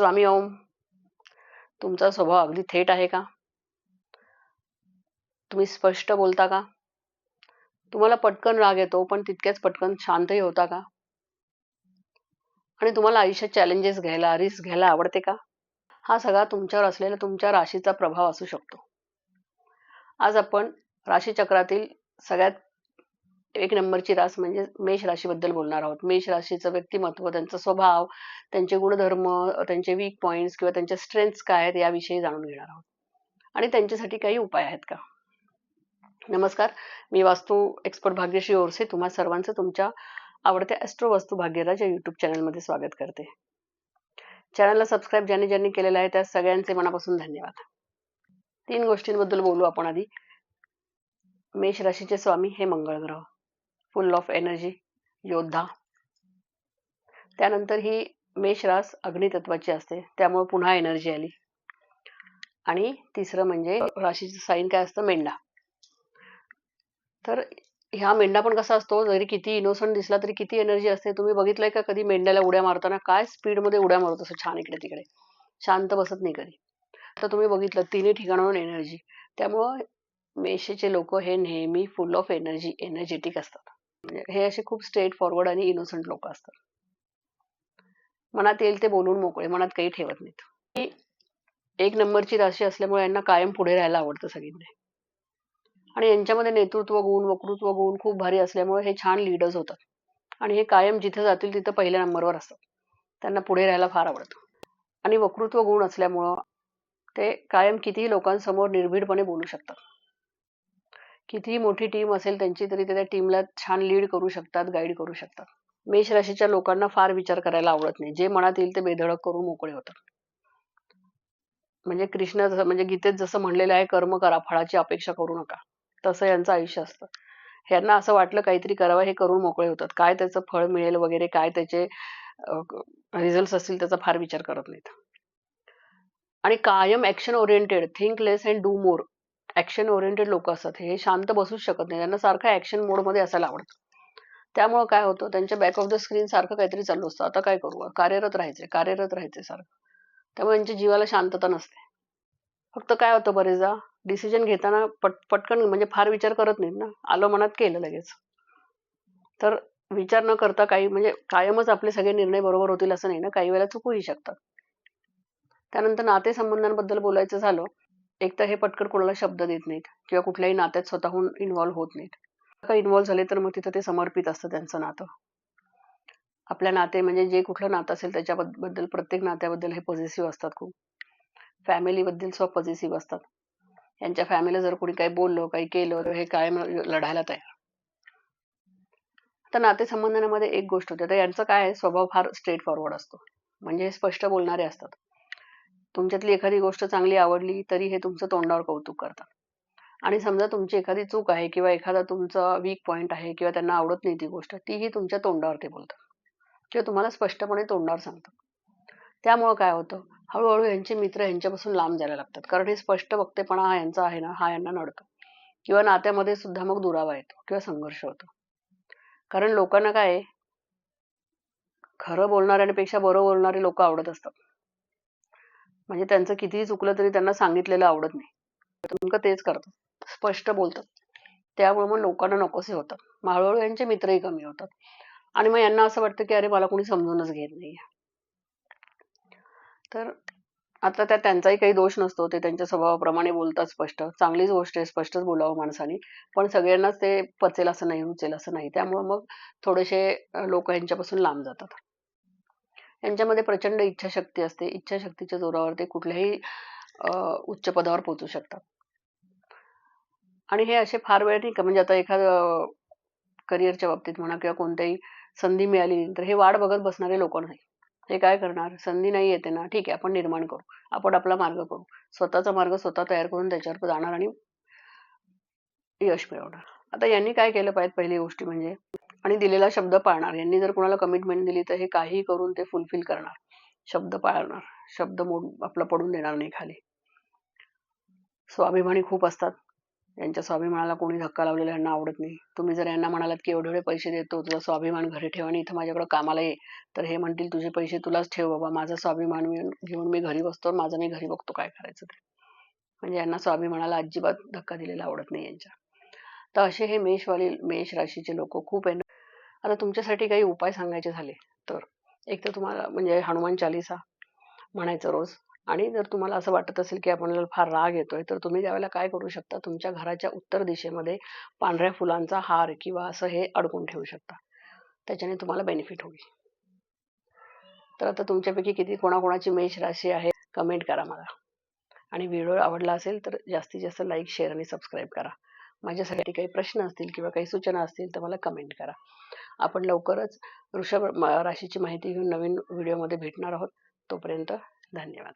स्वामी ओम. तुमचा स्वभाव अगदी थेट आहे का? तुम्ही स्पष्ट बोलता का? तुम्हाला पटकन राग येतो पण तितक्याच पटकन शांतही होता का? आणि तुम्हाला आयुष्यात चॅलेंजेस घ्यायला रिस्क घ्यायला आवडते का? हा सगळा तुमच्यावर असलेला तुमच्या राशीचा प्रभाव असू शकतो. आज आपण राशीचक्रातील सगळ्यात एक नंबरची रास म्हणजे मेष राशीबद्दल बोलणार आहोत. मेष राशीचं व्यक्तिमत्व त्यांचा स्वभाव त्यांचे गुणधर्म त्यांचे वीक पॉइंट्स किंवा त्यांच्या स्ट्रेंथ्स काय आहेत याविषयी जाणून घेणार आहोत. आणि त्यांच्यासाठी काही उपाय आहेत का? नमस्कार मी वास्तू एक्सपर्ट भाग्यश्री ओरसे. तुम्हा सर्वांचं तुमच्या आवडत्या ॲस्ट्रो वास्तू भाग्यराज या युट्यूब चॅनलमध्ये स्वागत करते. चॅनलला सबस्क्राईब ज्यांनी ज्यांनी केलेलं आहे त्या सगळ्यांचे मनापासून धन्यवाद. तीन गोष्टींबद्दल बोलू आपण आधी. मेष राशीचे स्वामी हे मंगळ ग्रह फुल ऑफ एनर्जी योद्धा. त्यानंतर ही मेष रास अग्नितत्वाची असते त्यामुळे पुन्हा एनर्जी आली. आणि तिसरं म्हणजे राशीचं साईन काय असतं? मेंढा. तर ह्या मेंढा पण कसा असतो? जरी किती इनोसंट दिसला तरी किती एनर्जी असते? तुम्ही बघितलंय का कधी मेंढ्याला उड्या मारताना? काय स्पीडमध्ये उड्या मारत असं छान इकडे तिकडे. शांत बसत नाही कधी. तर तुम्ही बघितलं तिन्ही ठिकाणाहून एनर्जी त्यामुळं मेषेचे लोक हे नेहमी फुल ऑफ एनर्जी एनर्जेटिक असतात. म्हणजे हे असे खूप स्ट्रेट फॉरवर्ड आणि इनोसंट लोक असतात. मनात येईल ते बोलून मोकळे मनात काही ठेवत नाहीत. एक नंबरची राशी असल्यामुळे यांना कायम पुढे राहायला आवडतं सगळीकडे. आणि यांच्यामध्ये नेतृत्व गुण वक्तृत्व गुण खूप भारी असल्यामुळे हे छान लीडर्स होतात. आणि हे कायम जिथे जातील तिथं पहिल्या नंबरवर असतात. त्यांना पुढे राहायला फार आवडतं. आणि वक्तृत्व गुण असल्यामुळं ते कायम कितीही लोकांसमोर निर्भीडपणे बोलू शकतात. कितीही मोठी टीम असेल त्यांची तरी त्या टीमला छान लीड करू शकतात गाईड करू शकतात. मेष राशीच्या लोकांना फार विचार करायला आवडत नाही. जे मनात येईल ते बेधडक करून मोकळे होतात. म्हणजे कृष्ण म्हणजे गीतेत जसं म्हणलेलं आहे कर्म करा फळाची अपेक्षा करू नका. तसं यांचं आयुष्य असतं. यांना असं वाटलं काहीतरी करावं हे करून मोकळे होतात. काय त्याचं फळ मिळेल वगैरे काय त्याचे रिझल्ट असतील त्याचा फार विचार करत नाहीत. आणि कायम action oriented think less and do more action oriented लोक असतात. हे शांत बसूच शकत नाही. त्यांना सारखं ऍक्शन मोडमध्ये असायला आवडतं. त्यामुळे काय होतं? त्यांच्या बॅक ऑफ द स्क्रीन सारखं काहीतरी चालू असतं. आता काय करू? कार्यरत राहायचे कार्यरत राहायचे सारखं. त्यामुळे त्यांच्या जीवाला शांतता नसते. फक्त काय होतं बरेचदा? डिसिजन घेताना पट पटकन म्हणजे फार विचार करत नाहीत ना? आलं मनात केलं लगेच. तर विचार न करता काही म्हणजे कायमच आपले सगळे निर्णय बरोबर होतील असं नाही ना? काही वेळेला चुकूही शकतात. त्यानंतर नातेसंबंधांबद्दल बोलायचं झालं एक तर हे पटकन कोणाला शब्द देत नाहीत किंवा कुठल्याही नात्यात स्वतःहून इन्व्हॉल्व्ह होत नाहीत. का इन्व्हॉल्व्ह झाले तर मग तिथं ते समर्पित असतं त्यांचं नातं. आपल्या नाते म्हणजे जे कुठलं नातं असेल त्याच्याबद्दल प्रत्येक नात्याबद्दल हे पॉझिटिव्ह असतात खूप. फॅमिलीबद्दल स्व पॉझिटिव्ह असतात. यांच्या फॅमिलीला जर कोणी काही बोललं काही केलं तर हे कायम लढायला तयार. तर नातेसंबंधांमध्ये एक गोष्ट होते. तर यांचं काय स्वभाव फार स्ट्रेट फॉरवर्ड असतो. म्हणजे हे स्पष्ट बोलणारे असतात. तुमच्यातली एखादी गोष्ट चांगली आवडली तरी हे तुमचं तोंडावर कौतुक करतात. आणि समजा तुमची एखादी चूक आहे किंवा एखादा तुमचा वीक पॉईंट आहे किंवा त्यांना आवडत नाही ती गोष्ट तीही तुमच्या तोंडावर ते बोलतात. किंवा तुम्हाला स्पष्टपणे तोंडावर सांगतात. त्यामुळं काय होतं? हळूहळू यांचे मित्र यांच्यापासून लांब जायला लागतात. कारण हे स्पष्ट वक्तेपणा हा यांचा आहे ना हा यांना नडतो. किंवा नात्यामध्ये सुद्धा मग दुरावा येतो किंवा संघर्ष होतो. कारण लोकांना काय खरं बोलणाऱ्यांपेक्षा बरं बोलणारे लोक आवडत असतात. म्हणजे त्यांचं कितीही चुकलं तरी त्यांना सांगितलेलं आवडत नाही. नेमकं तेच करतात स्पष्ट बोलतात त्यामुळे मग लोकांना नकोसे होतात मग हळूहळू यांचे मित्रही कमी होतात. आणि मग यांना असं वाटतं की अरे मला कोणी समजूनच घेत नाही तर आता त्या त्यांचाही काही दोष नसतो. ते त्यांच्या स्वभावाप्रमाणे बोलतात स्पष्ट. चांगलीच गोष्ट आहे स्पष्टच बोलावं माणसाने. पण सगळ्यांनाच ते पचेल असं नाही रुचेल असं नाही. त्यामुळे मग थोडेसे लोक यांच्यापासून लांब जातात. यांच्यामध्ये प्रचंड इच्छाशक्ती असते. इच्छाशक्तीच्या जोरावर ते कुठल्याही उच्च पदावर पोहोचू शकतात. आणि हे असे फार वेळ नाही का? म्हणजे आता एखादं करिअरच्या बाबतीत म्हणा किंवा कोणत्याही संधी मिळाली तर हे वाट बघत बसणारे लोक नाही. हे काय करणार? संधी नाही येते ना. ठीक आहे आपण निर्माण करू. आपण आपला मार्ग करू. स्वतःचा मार्ग स्वतः तयार करून त्याच्यावर जाणार आणि यश मिळवणार. आता यांनी काय केलं पाहिजे? पहिली गोष्टी म्हणजे आणि दिलेला शब्द पाळणार. यांनी जर कोणाला कमिटमेंट दिली तर हे काही करून ते फुलफिल करणार. शब्द पाळणार. शब्द मोड आपला पडून देणार नाही खाली. स्वाभिमानी खूप असतात. यांच्या स्वाभिमानाला कोणी धक्का लावलेला यांना आवडत नाही. तुम्ही जर यांना म्हणालात की एवढे एवढे पैसे देतो तुझा स्वाभिमान घरी ठेव आणि इथं माझ्याकडे कामाला ये तर हे म्हणतील तुझे पैसे तुलाच ठेव बाबा. माझा स्वाभिमान घेऊन मी घरी बसतो माझं मी घरी बघतो काय करायचं ते. म्हणजे यांना स्वाभिमानाला अजिबात धक्का दिलेला आवडत नाही यांच्या. तर असे हे मेषवाले मेष राशीचे लोक खूप आता तुमच्यासाठी काही उपाय सांगायचे झाले तर. एक तर तुम्हाला म्हणजे हनुमान चालिसा म्हणायचं रोज. आणि जर तुम्हाला असं वाटत असेल की आपल्याला फार राग येतोय तर तुम्ही त्यावेळेला काय करू शकता? तुमच्या घराच्या उत्तर दिशेमध्ये पांढऱ्या फुलांचा हार किंवा असं हे अडकून ठेवू शकता. त्याच्याने तुम्हाला बेनिफिट होईल. तर आता तुमच्यापैकी किती कोणाकोणाची मेष राशी आहे कमेंट करा मला. आणि व्हिडिओ आवडला असेल तर जास्तीत जास्त लाईक शेअर आणि सबस्क्राईब करा. माझ्यासाठी काही प्रश्न असतील किंवा काही सूचना असतील तर मला कमेंट करा. आपण लवकरच वृषभ राशीची माहिती घेऊन नवीन व्हिडिओमध्ये भेटणार आहोत. तोपर्यंत धन्यवाद.